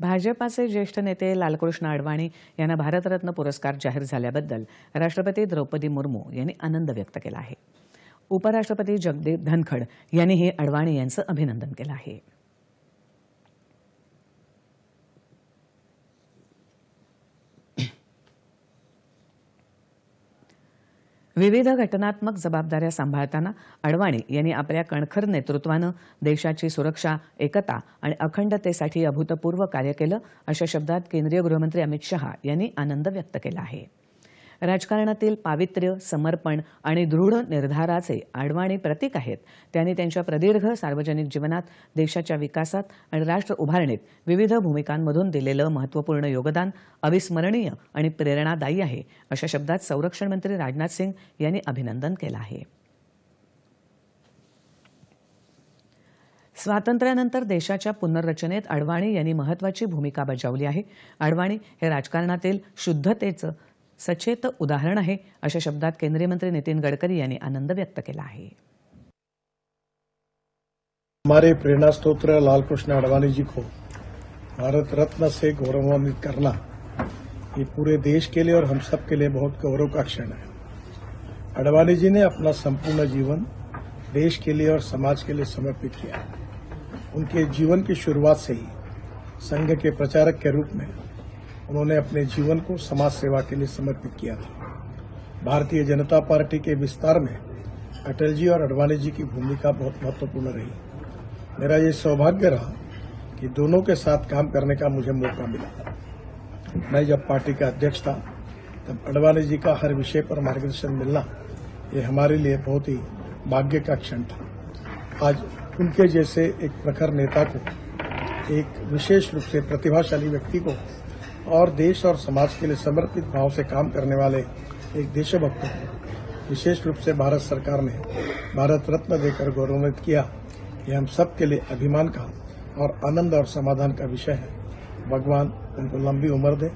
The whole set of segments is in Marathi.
भाजपाचे ज्येष्ठ नेते लालकृष्ण अडवाणी यांना भारतरत्न पुरस्कार जाहीर झाल्याबद्दल राष्ट्रपती द्रौपदी मुर्मू यांनी आनंद व्यक्त केला आहे. उपराष्ट्रपती जगदीप धनखड यांनीही अडवाणी यांचं अभिनंदन केलं आहे. विविध घटनात्मक जबाबदाऱ्या सांभाळताना अडवाणी यांनी आपल्या कणखर नेतृत्वानं देशाची सुरक्षा एकता आणि अखंडतेसाठी अभूतपूर्व कार्य केलं अशा शब्दात केंद्रीय गृहमंत्री अमित शहा यांनी आनंद व्यक्त केला आहे. राजकारणातील पावित्र्य समर्पण आणि दृढ निर्धाराचे आडवाणी प्रतीक आहेत. त्यांनी त्यांच्या प्रदीर्घ सार्वजनिक जीवनात देशाच्या विकासात आणि राष्ट्र उभारणीत विविध भूमिकांमधून दिलेलं महत्त्वपूर्ण योगदान अविस्मरणीय आणि प्रेरणादायी आहे अशा शब्दात संरक्षण मंत्री राजनाथ सिंग यांनी अभिनंदन केलं आहे. स्वातंत्र्यानंतर देशाच्या पुनर्रचनेत अडवाणी यांनी महत्वाची भूमिका बजावली आहे. अडवाणी हे राजकारणातील शुद्धतेचं सचेत उदाहरण आहे, अशा शब्दात केंद्रीय मंत्री नितीन गडकरी यांनी आनंद व्यक्त केला आहे. हमारे प्रेरणा स्त्रोत्र लाल कृष्ण अडवाणी जी को, भारत रत्न से गौरवान्वित करना, ये पूरे देश के लिए और हम सब के लिए बहुत गौरव का क्षण है। अडवाणी जी ने अपना संपूर्ण जीवन देश के लिए और समाज के लिए समर्पित किया। उनके जीवन की शुरुआत से ही संघ के प्रचारक के रूप में उन्होंने अपने जीवन को समाज सेवा के लिए समर्पित किया था। भारतीय जनता पार्टी के विस्तार में अटल जी और अडवाणी जी की भूमिका बहुत महत्वपूर्ण रही। मेरा ये सौभाग्य रहा कि दोनों के साथ काम करने का मुझे मौका मिला। मैं जब पार्टी का अध्यक्ष था, तब अडवाणी जी का हर विषय पर मार्गदर्शन मिलना ये हमारे लिए बहुत ही भाग्य का क्षण था। आज उनके जैसे एक प्रखर नेता को, एक विशेष रूप से प्रतिभाशाली व्यक्ति को और देश और समाज के लिए समर्पित भाव से काम करने वाले एक देशभक्त हैं। विशेष रूप से भारत सरकार ने भारत रत्न देकर गौरवान्वित किया ये हम सब के लिए अभिमान का और आनंद और समाधान का विषय है। भगवान उनको लंबी उम्र दे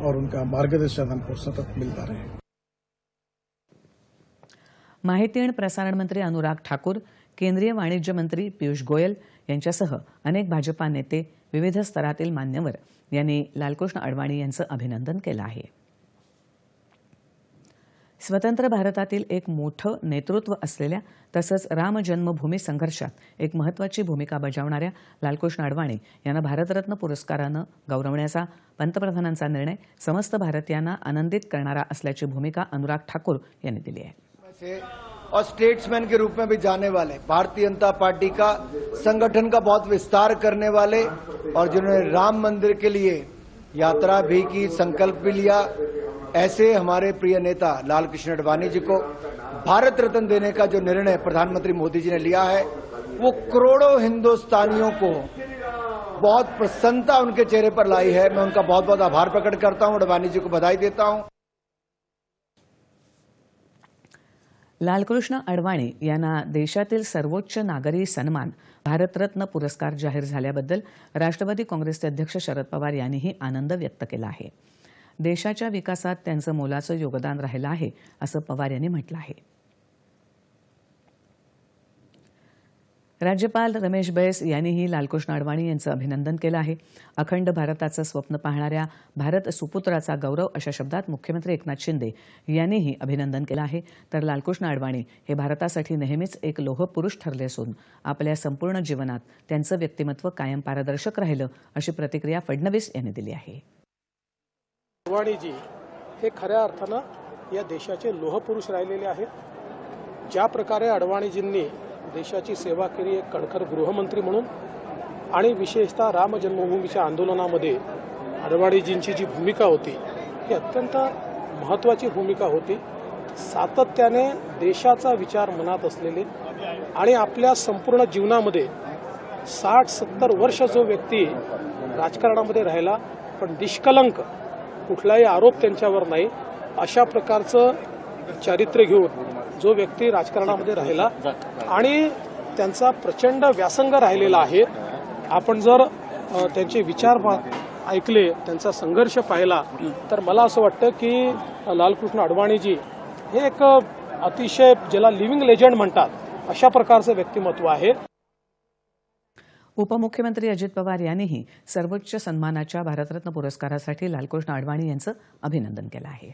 और उनका मार्गदर्शन हमको सतत मिलता रहे। माहिती आणि प्रसारण मंत्री अनुराग ठाकूर केंद्रीय वाणिज्य मंत्री पियुष गोयल यांच्यासह अनेक भाजपा नेते विविध स्तरातील मान्यवर यांनी लालकृष्ण अडवाणी यांचं अभिनंदन केलं आहे. स्वतंत्र भारतातील एक मोठं नेतृत्व असलेल्या तसंच राम जन्मभूमी संघर्षात एक महत्वाची भूमिका बजावणाऱ्या लालकृष्ण अडवाणी यांना भारतरत्न पुरस्कारानं गौरवण्याचा पंतप्रधानांचा निर्णय समस्त भारतीयांना आनंदित करणारा असल्याची भूमिका अनुराग ठाकूर यांनी दिली आहे. से और स्टेट्समैन के रूप में भी जाने वाले, भारतीय जनता पार्टी का संगठन का बहुत विस्तार करने वाले और जिन्होंने राम मंदिर के लिए यात्रा भी की, संकल्प भी लिया, ऐसे हमारे प्रिय नेता लाल कृष्ण अडवाणी जी को भारत रत्न देने का जो निर्णय प्रधानमंत्री मोदी जी ने लिया है, वो करोड़ों हिंदुस्तानियों को बहुत प्रसन्नता उनके चेहरे पर लाई है। मैं उनका बहुत बहुत आभार प्रकट करता हूँ अडवाणी जी को बधाई देता हूँ। लालकृष्ण अडवाणी यांना देशातील सर्वोच्च नागरी सन्मान भारतरत्न पुरस्कार जाहीर झाल्याबद्दल राष्ट्रवादी काँग्रेसचे अध्यक्ष शरद पवार यांनीही आनंद व्यक्त केला आहे. देशाच्या विकासात त्यांचं मोलाचं योगदान राहिलं आहे असं पवार यांनी म्हटलं आहे. राज्यपाल रमेश बैस यांनीही लालकृष्ण अडवाणी यांचं अभिनंदन केलं आहे. अखंड भारताचं स्वप्न पाहणाऱ्या भारत सुपुत्राचा गौरव अशा शब्दात मुख्यमंत्री एकनाथ शिंदे यांनीही अभिनंदन केलं आहे. तर लालकृष्ण अडवाणी हे भारतासाठी नेहमीच एक लोहपुरुष ठरले असून आपल्या संपूर्ण जीवनात त्यांचं व्यक्तिमत्व कायम पारदर्शक राहिलं अशी प्रतिक्रिया फडणवीस यांनी दिली आहे. अडवाणीजी हे खऱ्या अर्थानं या देशाचे लोहपुरुष राहिलेले आहेत. ज्या प्रकारे अडवाणीजींनी देशाची सेवा केली एक कणखर गृहमंत्री म्हणून. आणि विशेषतः राम जन्मभूमीच्या आंदोलनामध्ये अडवाणीजींची जी भूमिका होती ही अत्यंत महत्त्वाची भूमिका होती. सातत्याने देशाचा विचार मनात असलेले आणि आपल्या संपूर्ण जीवनामध्ये साठ सत्तर वर्ष जो व्यक्ती राजकारणामध्ये राहिला पण निष्कलंक कुठलाही आरोप त्यांच्यावर नाही अशा प्रकारचं चारित्र्य घेऊन जो व्यक्ती राजकारणामध्ये राहिला आणि त्यांचा प्रचंड व्यासंग राहिलेला आहे. आपण जर त्यांचे विचार ऐकले त्यांचा संघर्ष पाहिला तर मला असं वाटतं की लालकृष्ण अडवाणीजी हे एक अतिशय ज्याला लिव्हिंग लेजंड म्हणतात अशा प्रकारचं व्यक्तिमत्व आहे. उपमुख्यमंत्री अजित पवार यांनीही सर्वोच्च सन्मानाच्या भारतरत्न पुरस्कारासाठी लालकृष्ण अडवाणी यांचं अभिनंदन केलं आहे.